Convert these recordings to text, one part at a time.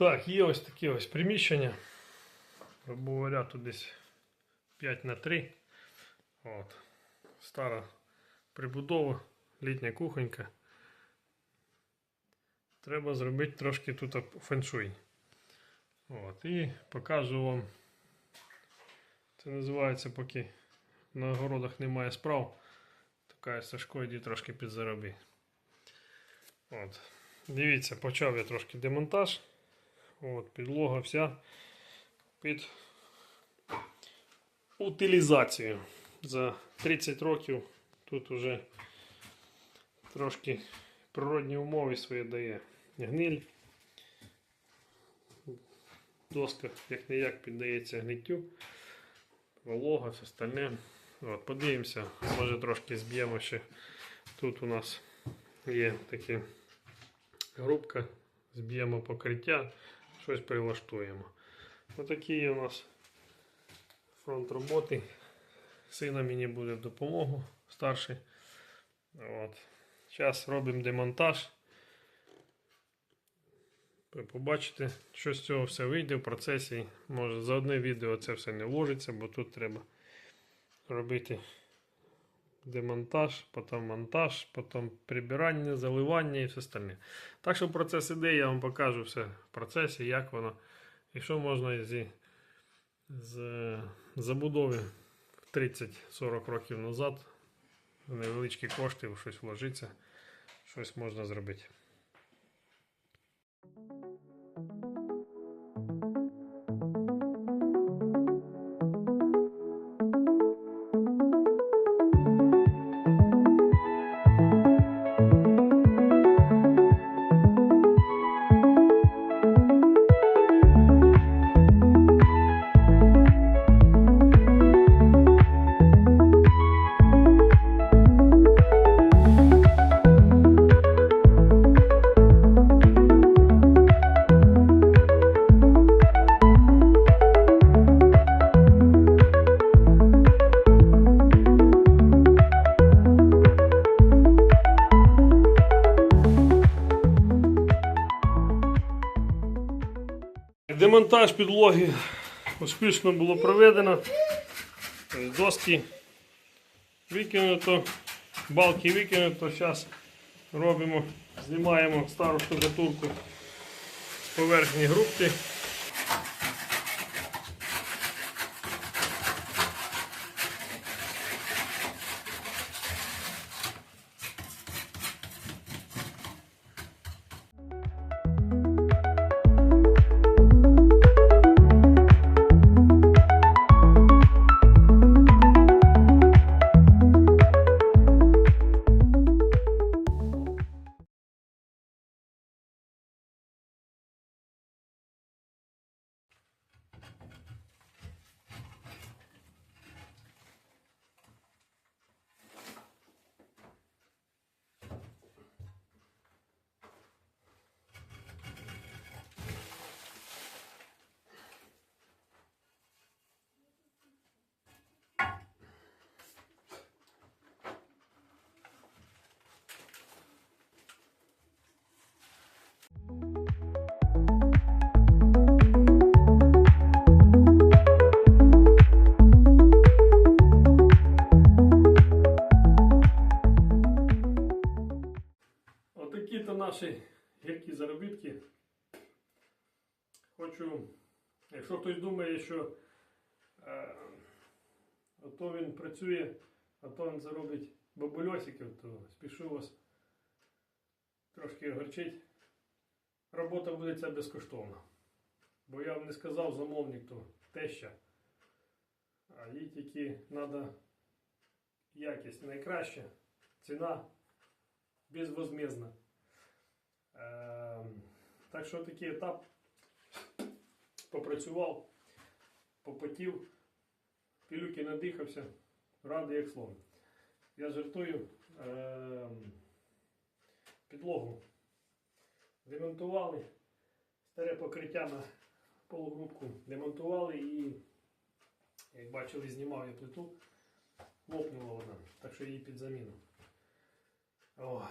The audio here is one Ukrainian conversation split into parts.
Так, є ось такі ось приміщення. Грубо тут десь 5 на 3. От. Стара прибудова, літня кухонька. Треба зробити трошки тут феншуй. От. І покажу вам. Це називається, поки на огородах немає справ. Така Сашко, йди трошки підзароби. От. Дивіться, почав я трошки демонтаж. От, підлога вся під утилізацію. За 30 років тут уже трошки природні умови свої дає. Гниль. Доска як не як піддається гниттю. Волога, все остальне. От, подивимося, може трошки зб'ємо ще. Тут у нас є такі грубка, зб'ємо покриття, щось прилаштуємо. Отакий у нас фронт роботи. Сина мені буде в допомогу старший. От. Зараз робимо демонтаж. Ви побачите, що з цього все вийде в процесі. Може за одне відео це все не вложиться, бо тут треба робити демонтаж, потім монтаж, потім прибирання, заливання і все остальне. Так що процес іде, я вам покажу все в процесі, як воно і що можна зі, з забудови 30-40 років назад невеличкі кошти щось вложиться, щось можна зробити. Демонтаж підлоги успішно було проведено. Тобто Доски викинуто, балки викинуто. Зараз робимо, знімаємо стару штукатурку з поверхні грубки. Що е, ото він працює, а то він заробить бабульосиків, то спішу вас трошки огорчить. Робота буде ця безкоштовна. Бо я вам не сказав замовник то теща. А їй тільки треба якість найкраща, ціна безвозмездна. Ем, так що такий етап попрацював, попотів, пілюки надихався, радий як слон. Я жартую ем, підлогу. Демонтували, старе покриття на полугрудку демонтували і, як бачили, знімав я плиту, лопнула вона, так що її під заміну. Ой.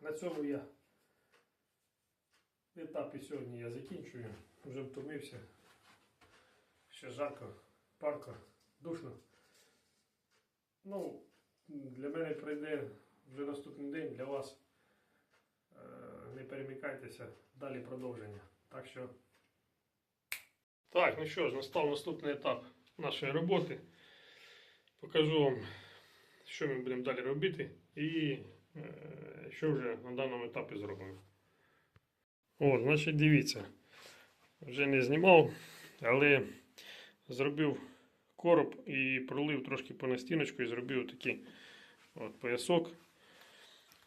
На цьому я етапі сьогодні я закінчую. Вже втомився. Ще жарко, парко, душно. Ну, для мене прийде вже наступний день, для вас е, не перемикайтеся, далі продовження. Так що. Так, ну що ж, настав наступний етап нашої роботи. Покажу вам, що ми будемо далі робити і е, що вже на даному етапі зроблено. О, значить, дивіться. Вже не знімав, але зробив короб і пролив трошки по настіночку і зробив такий от поясок.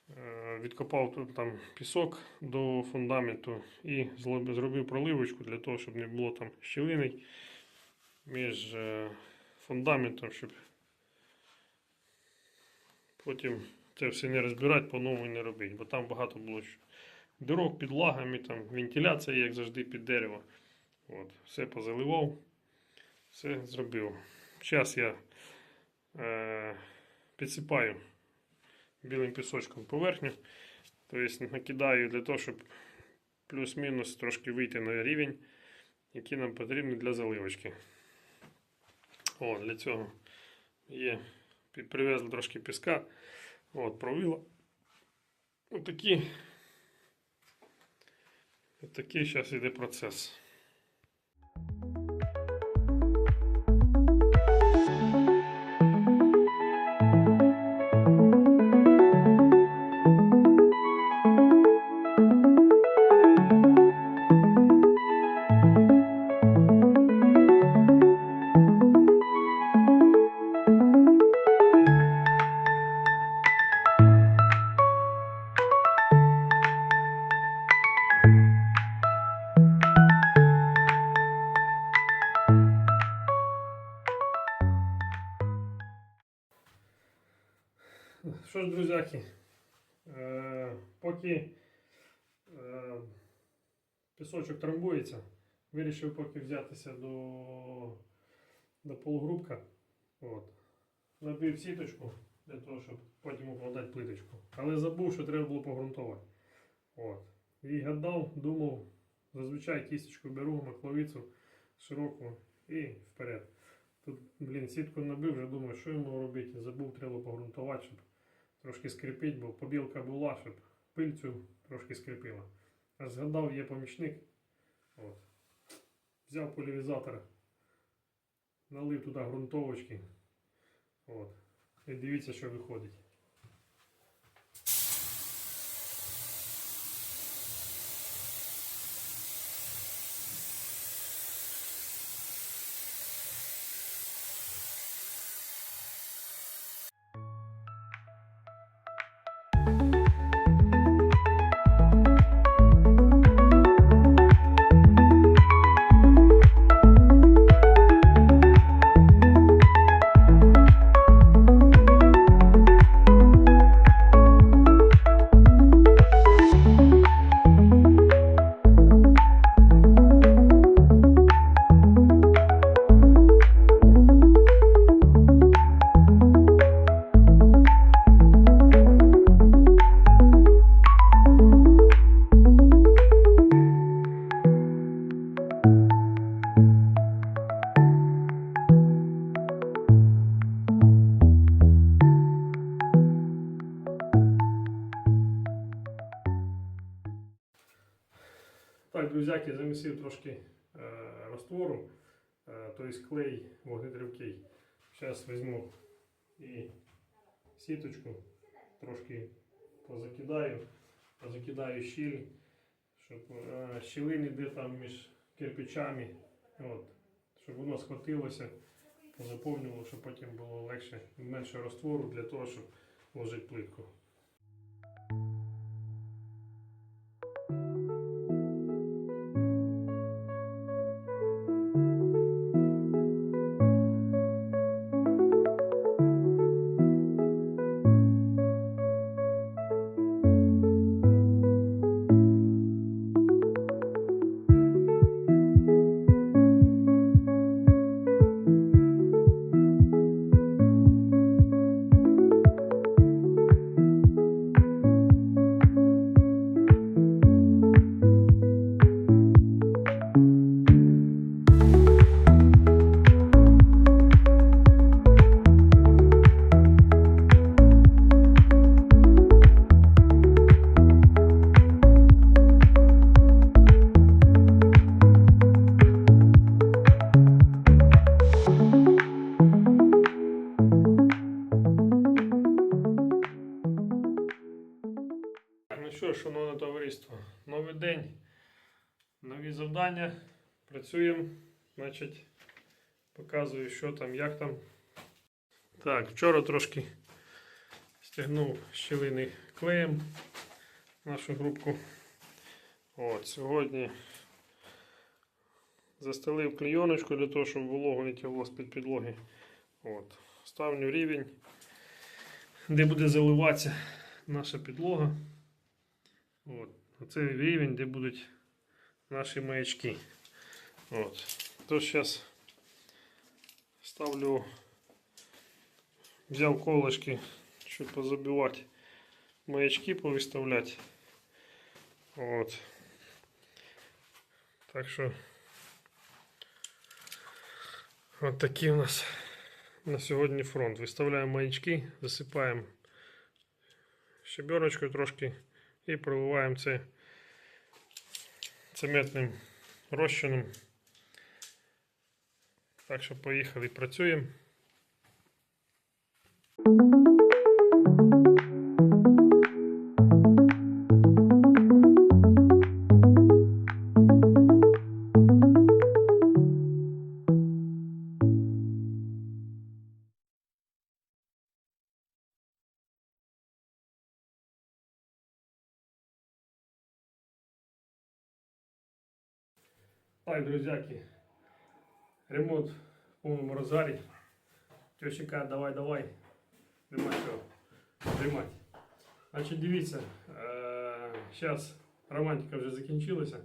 Е, Відкопав там пісок до фундаменту і зробив проливочку для того, щоб не було там щілини між е, фундаментом, щоб потім це все не розбирати, по-новому не робити. Бо там багато було дирок під лагами, там вентиляція, як завжди, під дерево. От, все позаливав, все зробив. Зараз я е, підсипаю білим пісочком поверхню. Тобто накидаю для того, щоб плюс-мінус трошки вийти на рівень, який нам потрібен для заливочки. О, для цього є. Привезли трошки піска. От, провила. Отакі. Отакий зараз йде процес. Що ж, друзяки, е, поки е, пісочок трамбується, вирішив поки взятися до, до полугрубка. От. Набив сіточку для того, щоб потім укладати плиточку. Але забув, що треба було погрунтувати. От. І гадав, думав, зазвичай кісточку беру, макловицю широку і вперед. Тут, блін, сітку набив, вже думаю, що йому робити. Забув, треба погрунтувати, щоб трошки скрипить, бо побілка була, щоб пильцю трошки скрипила. А згадав, є помічник. От. Взяв поляризатор, налив туди ґрунтовочки. От. І дивіться, що виходить. Замісив трошки е, раствору, е, тобто клей вогнетривкий. Зараз візьму і сіточку, трошки позакидаю, позакидаю щіль, щоб е, щілини де там між кирпичами, от, щоб воно схватилося, позаповнювало, щоб потім було легше, менше раствору для того, щоб вложити плитку. Нові завдання. Працюємо. Значить, показую, що там, як там. Так, вчора трошки стягнув щілини клеєм нашу групку. От, сьогодні застелив клейоночку для того, щоб вологу не тягло з-під підлоги. От. Ставлю рівень, де буде заливатися наша підлога. От. Оце рівень, де будуть наші маячки. От. Тож зараз ставлю, взяв колышки, щоб позабивати маячки, повиставляти. От. Так що от такий у нас на сьогодні фронт. Виставляємо маячки, засипаємо щебеночкою трошки і проливаємо це цементним розчином. Так що поїхали, працюємо. Так, друзяки, ремонт в повному розгарі. Каже, давай, давай. Нема чого тримати. Значить, дивіться, зараз романтика вже закінчилася.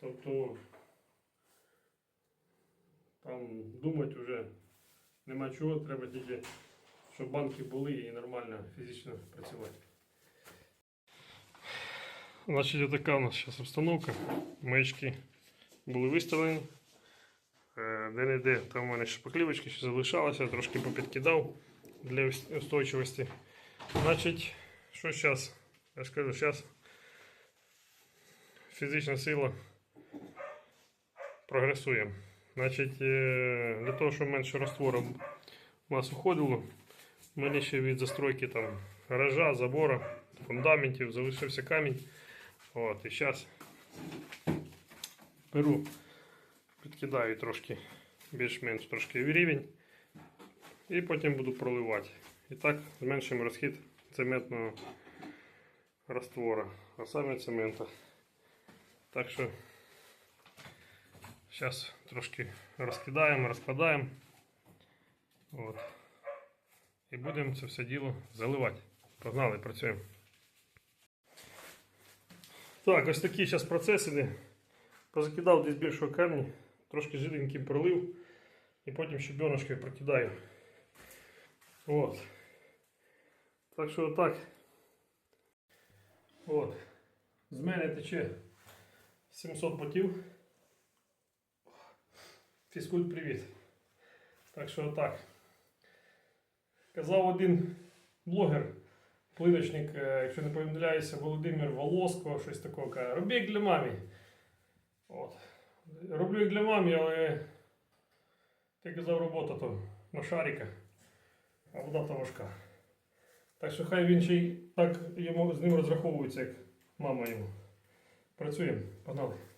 Тобто там думати вже нема чого, треба тільки, щоб банки були і нормально фізично працювати. Значить, така у нас зараз обстановка. Маячки були виставлені. Де-не-де, там у мене шпаклівочки ще залишалося, трошки попідкидав для устойчивості. Значить, що зараз? Я скажу, зараз фізична сила прогресує. Значить, е, для того, щоб менше раствору у нас уходило, у мене ще від застройки там гаража, забора, фундаментів залишився камінь. От, і зараз беру, підкидаю трошки більш-менш трошки в рівень і потім буду проливати. І так зменшимо розхід цементного раствора, а саме цемента. Так що зараз трошки розкидаємо, розкладаємо. От. І будемо це все діло заливати. Погнали, працюємо. Так, ось такий зараз процес іде. Позакидав десь більшого камня, трошки жиденьким пролив і потім щебеночкою прокидаю. От. Так що отак. От. З мене тече 700 потів. Фізкульт привіт. Так що отак. Казав один блогер, плиночник, е, якщо не помиляюся, Володимир Волоско, щось такого каже, роби як для мамі. От. Роблю їх для мамі, але ти казав робота то на шарика, а вода то важка. Так що хай він ще й так йому, з ним розраховується, як мама йому. Працюємо, погнали.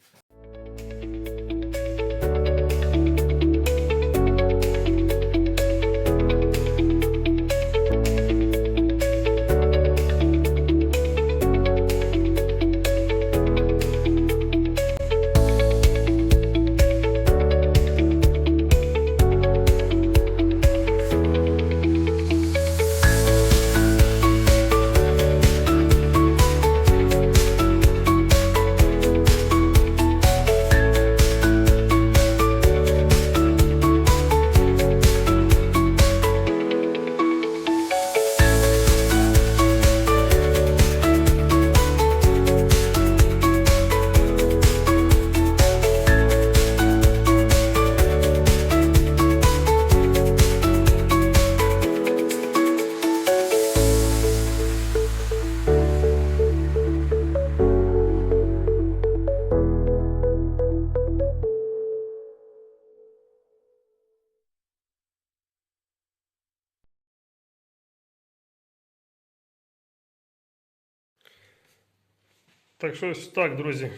Так що ось так, друзі.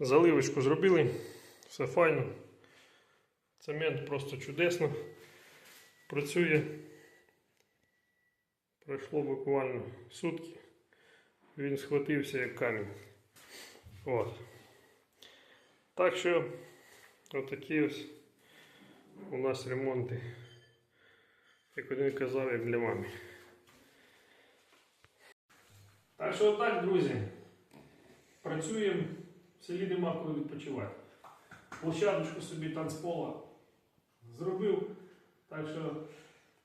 Заливочку зробили. Все файно. Цемент просто чудесно. Працює. Пройшло буквально сутки. Він схватився як камінь. От. Так що отакі ось у нас ремонти. Як один казав, як для мами. Так що отак, друзі. Працюємо, в селі нема коли відпочивати. Площадочку собі танцпола зробив. Так що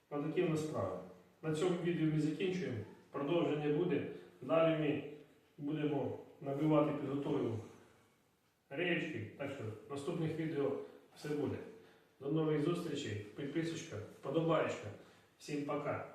отакі в нас справи. На цьому відео ми закінчуємо. Продовження буде. Далі ми будемо набивати, підготовимо речки. Так що в наступних відео все буде. До нових зустрічей. Підписочка, подобаєчка. Всім пока.